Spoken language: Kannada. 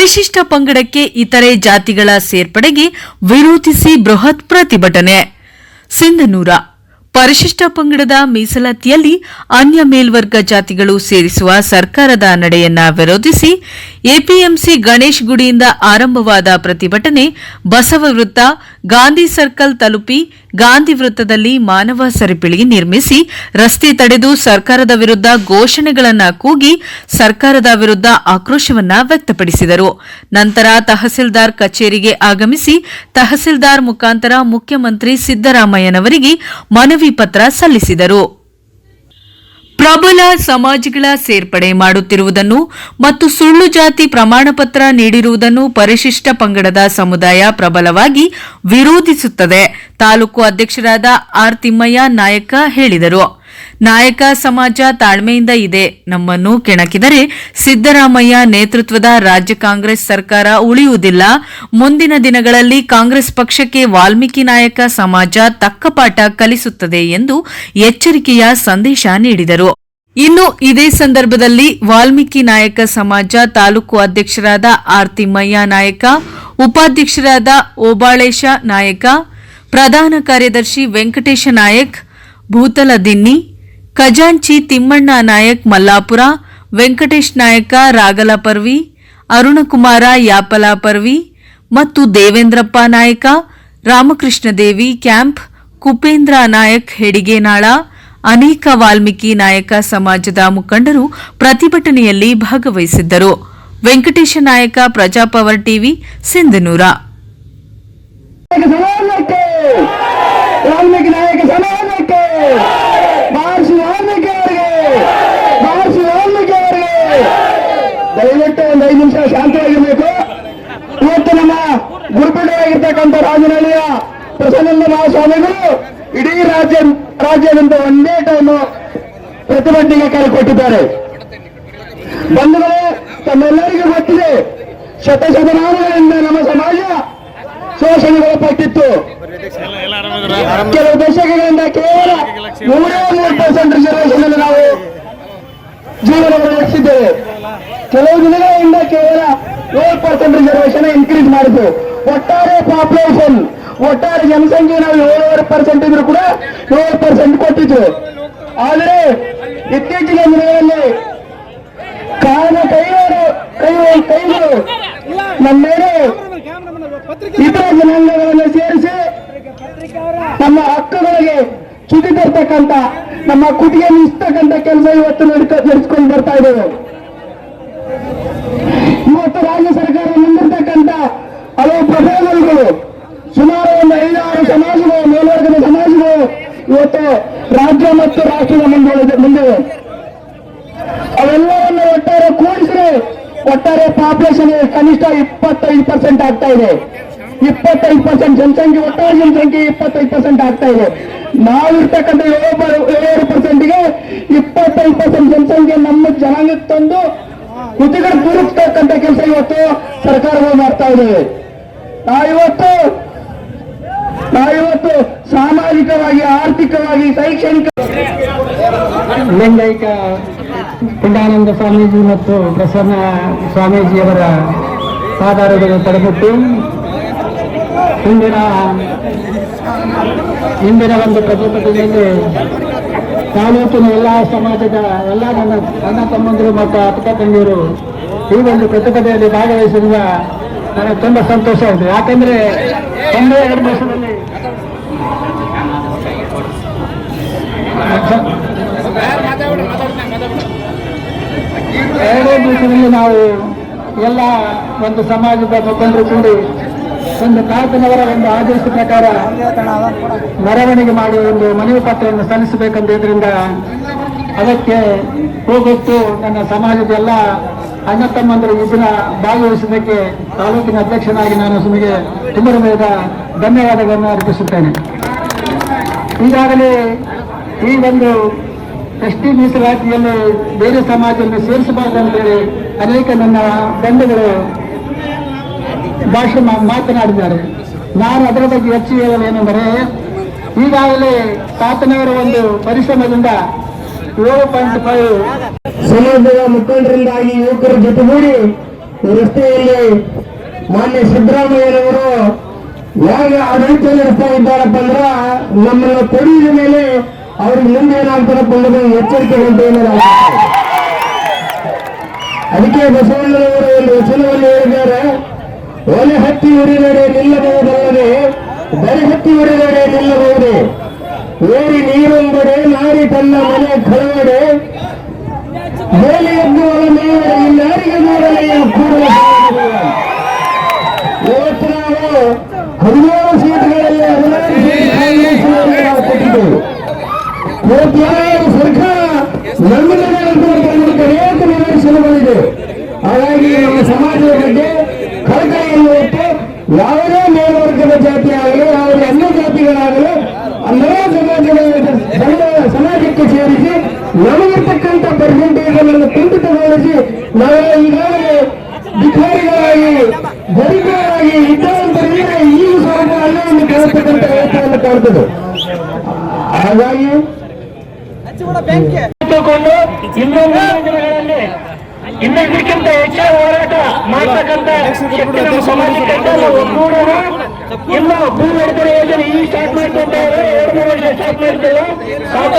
ಪರಿಶಿಷ್ಟ ಪಂಗಡಕ್ಕೆ ಇತರೆ ಜಾತಿಗಳ ಸೇರ್ಪಡೆಗೆ ವಿರೋಧಿಸಿ ಬೃಹತ್ ಪ್ರತಿಭಟನೆ. ಸಿಂಧನೂರ. ಪರಿಶಿಷ್ಟ ಪಂಗಡದ ಮೀಸಲಾತಿಯಲ್ಲಿ ಅನ್ಯ ಮೇಲ್ವರ್ಗ ಜಾತಿಗಳು ಸೇರಿಸುವ ಸರ್ಕಾರದ ನಡೆಯನ್ನ ವಿರೋಧಿಸಿ ಎಪಿಎಂಸಿ ಗಣೇಶ್ ಗುಡಿಯಿಂದ ಆರಂಭವಾದ ಪ್ರತಿಭಟನೆ ಬಸವ ವೃತ್ತ, ಗಾಂಧಿ ಸರ್ಕಲ್ ತಲುಪಿ ಗಾಂಧಿ ವೃತ್ತದಲ್ಲಿ ಮಾನವ ಸರಪಳಿ ನಿರ್ಮಿಸಿ ರಸ್ತೆ ತಡೆದು ಸರ್ಕಾರದ ವಿರುದ್ಧ ಘೋಷಣೆಗಳನ್ನು ಕೂಗಿ ಸರ್ಕಾರದ ವಿರುದ್ಧ ಆಕ್ರೋಶವನ್ನ ವ್ಯಕ್ತಪಡಿಸಿದರು. ನಂತರ ತಹಸೀಲ್ದಾರ್ ಕಚೇರಿಗೆ ಆಗಮಿಸಿ ತಹಸೀಲ್ದಾರ್ ಮುಖಾಂತರ ಮುಖ್ಯಮಂತ್ರಿ ಸಿದ್ದರಾಮಯ್ಯನವರಿಗೆ ಮನವಿ ಪತ್ರ ಸಲ್ಲಿಸಿದರು. ಪ್ರಬಲ ಸಮಾಜಗಳ ಸೇರ್ಪಡೆ ಮಾಡುತ್ತಿರುವುದನ್ನು ಮತ್ತು ಸುಳ್ಳು ಜಾತಿ ಪ್ರಮಾಣಪತ್ರ ನೀಡಿರುವುದನ್ನು ಪರಿಶಿಷ್ಟ ಪಂಗಡದ ಸಮುದಾಯ ಪ್ರಬಲವಾಗಿ ವಿರೋಧಿಸುತ್ತದೆ, ತಾಲೂಕು ಅಧ್ಯಕ್ಷರಾದ ಆರ್ ತಿಮ್ಮಯ್ಯ ನಾಯಕ ಹೇಳಿದರು. ನಾಯಕ ಸಮಾಜ ತಾಳ್ಮೆಯಿಂದ ಇದೆ. ನಮ್ಮನ್ನು ಕೆಣಕಿದರೆ ಸಿದ್ದರಾಮಯ್ಯ ನೇತೃತ್ವದ ರಾಜ್ಯ ಕಾಂಗ್ರೆಸ್ ಸರ್ಕಾರ ಉಳಿಯುವುದಿಲ್ಲ. ಮುಂದಿನ ದಿನಗಳಲ್ಲಿ ಕಾಂಗ್ರೆಸ್ ಪಕ್ಷಕ್ಕೆ ವಾಲ್ಮೀಕಿ ನಾಯಕ ಸಮಾಜ ತಕ್ಕಪಾಠ ಕಲಿಸುತ್ತದೆ ಎಂದು ಎಚ್ಚರಿಕೆಯ ಸಂದೇಶ ನೀಡಿದರು. ಇನ್ನು ಇದೇ ಸಂದರ್ಭದಲ್ಲಿ ವಾಲ್ಮೀಕಿ ನಾಯಕ ಸಮಾಜ ತಾಲೂಕು ಅಧ್ಯಕ್ಷರಾದ ಆರ್ತಿಮಯ್ಯ ನಾಯಕ, ಉಪಾಧ್ಯಕ್ಷರಾದ ಓಬಾಳೇಶ ನಾಯಕ, ಪ್ರಧಾನ ಕಾರ್ಯದರ್ಶಿ ವೆಂಕಟೇಶ ನಾಯಕ್, ಭೂತಲ ದಿನ್ನಿ ಖಜಾಂಚಿ ತಿಮ್ಮಣ್ಣ ನಾಯಕ್ ಮಲ್ಲಾಪುರ, ವೆಂಕಟೇಶ್ ನಾಯಕ ರಾಗಲ ಪರ್ವಿ, ಅರುಣಕುಮಾರ ಯಾಪಲ ಪರ್ವಿ ಮತ್ತು ದೇವೇಂದ್ರಪ್ಪ ನಾಯಕ ರಾಮಕೃಷ್ಣ ದೇವಿ ಕ್ಯಾಂಪ್, ಕುಪೇಂದ್ರ ನಾಯಕ್ ಹೆಡಿಗೇನಾಳ, ಅನೇಕ ವಾಲ್ಮೀಕಿ ನಾಯಕ ಸಮಾಜದ ಮುಖಂಡರು ಪ್ರತಿಭಟನೆಯಲ್ಲಿ ಭಾಗವಹಿಸಿದ್ದರು. ವೆಂಕಟೇಶ ನಾಯಕ ಪ್ರಜಾಪವರ್ ಟಿವಿ, ಸಿಂಧನೂರ ಸಮಾಜಕ್ಕೆ ವಾಲ್ಮೀಕಿ ನಾಯಕ ಸಮಾಜಕ್ಕೆ ಮಹರ್ಷಿ ವಾಲ್ಮೀಕಿ ಅವರಿಗೆ ಮಹರ್ಷಿ ವಾಲ್ಮೀಕಿ ಅವರಿಗೆ ದಯವಿಟ್ಟು ಒಂದು ಐದು ನಿಮಿಷ ಶಾಂತವಾಗಿರ್ಬೇಕು ಇವತ್ತು ನಮ್ಮ ಗುರುಪೀಠವಾಗಿರ್ತಕ್ಕಂಥ ರಾಜನಹಳ್ಳಿಯ ಪ್ರಸನ್ನ ಮಹಾಸ್ವಾಮಿಗಳು ಇಡೀ ರಾಜ್ಯ ರಾಜ್ಯದಿಂದ ಒಂದೇ ಟೈಮು ಪ್ರತಿಭಟನೆಗೆ ಕರೆ ಕೊಟ್ಟಿದ್ದಾರೆ. ಬಂಧುಗಳೇ, ತಮ್ಮೆಲ್ಲರಿಗೂ ಗೊತ್ತಿದೆ, ಶತಶತಮಾನಗಳಿಂದ ನಮ್ಮ ಸಮಾಜ ಶೋಷಣೆಗೊಳಪಟ್ಟಿತ್ತು ಕೆಲವು ದಶಕಗಳಿಂದ ಕೇವಲ ಮೂರೇ ಮೂರು ಪರ್ಸೆಂಟ್ ರಿಸರ್ವೇಶನ್ ನಾವು ಜೀವನವನ್ನು ನಡೆಸಿದ್ದೇವೆ. ಕೆಲವು ದಿನಗಳಿಂದ ಕೇವಲ ಏಳು ಪರ್ಸೆಂಟ್ ರಿಸರ್ವೇಶನ್ ಇನ್ಕ್ರೀಸ್ ಮಾಡಿದ್ದು. ಒಟ್ಟಾರೆ ಪಾಪ್ಯುಲೇಷನ್ ಒಟ್ಟಾರೆ ಜನಸಂಖ್ಯೆ ನಾವು ಏಳುವರೆ ಪರ್ಸೆಂಟ್ ಇದ್ರು ಕೂಡ ಏಳು ಪರ್ಸೆಂಟ್ ಕೊಟ್ಟಿದ್ರು ಆದರೆ ಇತ್ತೀಚಿನ ದಿನಗಳಲ್ಲಿ ಕಾರಣ ಕೈಗಳು ಕೈ ಕೈಗಳು ನಮ್ಮ ಮೇಲೆ ಇತರ ಜನಾಂಗಗಳನ್ನು ಸೇರಿಸಿ ನಮ್ಮ ಹಕ್ಕುಗಳಿಗೆ ಚುಟಿ ತರ್ತಕ್ಕಂಥ ನಮ್ಮ ಕುಟಿಯನ್ನು ಇಸ್ತಕ್ಕಂಥ ಕೆಲಸ ಇವತ್ತು ನಡೆಸ್ಕೊಂಡು ಬರ್ತಾ ಇದ್ದೇವೆ ಇವತ್ತು ರಾಜ್ಯ ಸರ್ಕಾರ ಮುಂದಿರ್ತಕ್ಕಂಥ ಹಲವು ಪ್ರಭೇದಗಳು ಸುಮಾರು ಒಂದು ಐದಾರು ಸಮಾಜಗಳು ಮೇಲ್ವರ್ಗದ ಸಮಾಜಗಳು ಇವತ್ತು ರಾಜ್ಯ ಮತ್ತು ರಾಷ್ಟ್ರದ ಮುಂದೆ. ಮುಂದಿವೆ ಅವೆಲ್ಲವನ್ನು ಒಟ್ಟಾರೆ ಕೂಡಿಸಿದ್ರೆ ಒಟ್ಟಾರೆ ಪಾಪ್ಯುಲೇಷನ್ ಕನಿಷ್ಠ ಇಪ್ಪತ್ತೈದು ಪರ್ಸೆಂಟ್ ಆಗ್ತಾ ಇದೆ. ಇಪ್ಪತ್ತೈದು ಪರ್ಸೆಂಟ್ ಜನಸಂಖ್ಯೆ ಒಟ್ಟಾರೆ ಜನಸಂಖ್ಯೆ ಇಪ್ಪತ್ತೈದು ಪರ್ಸೆಂಟ್ ಆಗ್ತಾ ಇದೆ. ನಾವಿರ್ತಕ್ಕಂಥ ಏಳು ಪರ್- ಏಳು ಪರ್ಸೆಂಟ್ಗೆ ಇಪ್ಪತ್ತೈದು ಪರ್ಸೆಂಟ್ ಜನಸಂಖ್ಯೆ ನಮ್ಮ ಜನಾಂಗಕ್ಕೆ ತಂದು ಕುತಿಗಳು ಕೂರಿಸ್ತಕ್ಕಂಥ ಕೆಲಸ ಇವತ್ತು ಸರ್ಕಾರಗಳು ಮಾಡ್ತಾ ಇದ್ದೇವೆ ನಾವಿವತ್ತು ನಾವಿವತ್ತು ಸಾಮಾಜಿಕವಾಗಿ, ಆರ್ಥಿಕವಾಗಿ, ಶೈಕ್ಷಣಿಕ ಲಿಂಗೈಕ ಪುಂಡಾನಂದ ಸ್ವಾಮೀಜಿ ಮತ್ತು ಪ್ರಸನ್ನ ಸ್ವಾಮೀಜಿಯವರ ಪಾದಾರಗಳು ತಡೆಗಟ್ಟು ಇಂದಿನ ಇಂದಿನ ಒಂದು ಪ್ರತಿಭಟನೆಯಲ್ಲಿ ತಾಲೂಕಿನ ಎಲ್ಲ ಸಮಾಜದ ಎಲ್ಲ ನನ್ನ ಅಣ್ಣ ತಮ್ಮಂದಿರು ಮತ್ತು ಅಕ್ಕ ತಂಗಿಯರು ಈ ಒಂದು ಪ್ರತಿಭಟನೆಯಲ್ಲಿ ಭಾಗವಹಿಸಿರುವ ನನಗೆ ತುಂಬ ಸಂತೋಷ ಇದೆ ಯಾಕಂದ್ರೆ ಒಂದೇ ಎರಡು ವರ್ಷದಲ್ಲಿ ಎರಡೇ ದಿವಸದಲ್ಲಿ ನಾವು ಎಲ್ಲ ಒಂದು ಸಮಾಜದ ಮುಖಂಡರು ಕೂಡಿ ಒಂದು ಕಾತನವರ ಒಂದು ಆದೇಶ ಪ್ರಕಾರ ಮೆರವಣಿಗೆ ಮಾಡಿ ಒಂದು ಮನವಿ ಪತ್ರವನ್ನು ಸಲ್ಲಿಸಬೇಕಂತ ಇದರಿಂದ ಅದಕ್ಕೆ ಹೋಗೊತ್ತು ನನ್ನ ಸಮಾಜದ ಎಲ್ಲ ಅಣ್ಣ ತಮ್ಮಂದರು ಇದನ್ನ ಭಾಗವಹಿಸಿದ್ದಕ್ಕೆ ತಾಲೂಕಿನ ಅಧ್ಯಕ್ಷನಾಗಿ ನಾನು ನಿಮಗೆ ತುಂಬ ಧನ್ಯವಾದಗಳನ್ನು ಅರ್ಪಿಸುತ್ತೇನೆ. ಈಗಾಗಲೇ ಈ ಒಂದು ಎಸ್ ಮೀಸಲಾತಿಯಲ್ಲಿ ಬೇರೆ ಸಮಾಜವನ್ನು ಸೇರಿಸಬಾರ್ದಂತೇಳಿ ಅನೇಕ ನನ್ನ ಬಂಧುಗಳು ಭಾಷೆ ಮಾತನಾಡಿದ್ದಾರೆ. ನಾನು ಅದರ ಬಗ್ಗೆ ಹೆಚ್ಚು ಹೇಳಲೇನೆಂದರೆ ಈಗಾಗಲೇ ತಾತನವರ ಒಂದು ಪರಿಶ್ರಮದಿಂದ ಏಳು ಪಾಯಿಂಟ್ ಫೈವ್ ಸಮಾಜದ ಮುಖಂಡರಿಂದಾಗಿ ಯುವಕರ ಜೊತೆಗೂಡಿ ರಸ್ತೆಯಲ್ಲಿ ಮಾನ್ಯ ಸಿದ್ದರಾಮಯ್ಯನವರು ಹೇಗೆ ಆಡಳಿತ ನಡೆಸ್ತಾ ಇದ್ದಾರಪ್ಪ ಅಂದ್ರ, ನಮ್ಮನ್ನು ಕೊಡಿದ ಮೇಲೆ ಅವ್ರಿಗೆ ಮುಂದೆ ಏನಾಗ್ತಾರಪ್ಪ ಅನ್ನೋದು ಎಚ್ಚರಿಕೆ ಅಂತ ಏನಾರ ಅದಕ್ಕೆ ಬಸವಣ್ಣನವರು ಒಂದು ವಚನವನ್ನು ಹೇಳಿದ್ದಾರೆ ಒಲೆ ಹತ್ತಿ ಉರಿದಡೆ ನಿಲ್ಲಬಹುದಲ್ಲದೆ ಬರೆ ಹತ್ತಿ ಉರಿದಡೆ ನಿಲ್ಲಬಹುದೇ ಏರಿ ನೀರೊಂದಡೆ ನಾರಿ ತನ್ನ ಮನೆ ಕಳವಡೆ ಇವತ್ತು ಸರ್ಕಾರ ಅನೇಕ ನಿವೇಶನಗಳಿದೆ ಹಾಗಾಗಿ ನಮ್ಮ ಸಮಾಜದ ಬಗ್ಗೆ ಕಳಕಳಿಯನ್ನು ಇಟ್ಟು ಯಾವುದೇ ಮೇಲ್ವರ್ಗದ ಜಾತಿ ಆಗಲಿ ಯಾವುದೇ ಅನ್ಯ ಜಾತಿಗಳಾಗಲಿ ಅನ್ನೋ ಸಮಾಜದ ಸಮ- ಸಮಾಜಕ್ಕೆ ಸೇರಿಸಿ ನಮಗಿರ್ತಕ್ಕಂಥ ಪರ್ಸೆಂಟೇಜ್ ಅನ್ನು ಕುಂಠಿತಗೊಳಿಸಿ ನಾವು ಈಗಾಗಲೇ ಭಿಕಾರಿಗಳಾಗಿ ಗರೀಬರಾಗಿ ಇದ್ದಂತರಿಗೆ ಈಗ ಸ್ವಲ್ಪ ಅಲ್ಲೇ ಒಂದು ಕೇಳತಕ್ಕಂಥ ವ್ಯವಸ್ಥೆಯನ್ನು ಕಾಣ್ತದೆ. ಹಾಗಾಗಿ ಇಟ್ಟುಕೊಂಡು ಇನ್ನೊಂದು ದಿನಗಳಲ್ಲಿ ಇನ್ನೊಂದಕ್ಕಿಂತ ಹೆಚ್ಚಿನ ಹೋರಾಟ ಮಾಡ್ತಕ್ಕಂಥ ಶಕ್ತಿ ನಮ್ಮ ಸಮಾಜಕ್ಕೆ ಒಗ್ಗೂಡೋಣ. ಇನ್ನು ಭೂ ಯೋಜನೆ ಈ ಸ್ಟಾರ್ಟ್ ಮಾಡ್ಕೊಂಡವ್ರೆ ಎರಡು ಮೂರು ವರ್ಷ ಸ್ಟಾರ್ಟ್ ಮಾಡ್ತೇವೆ.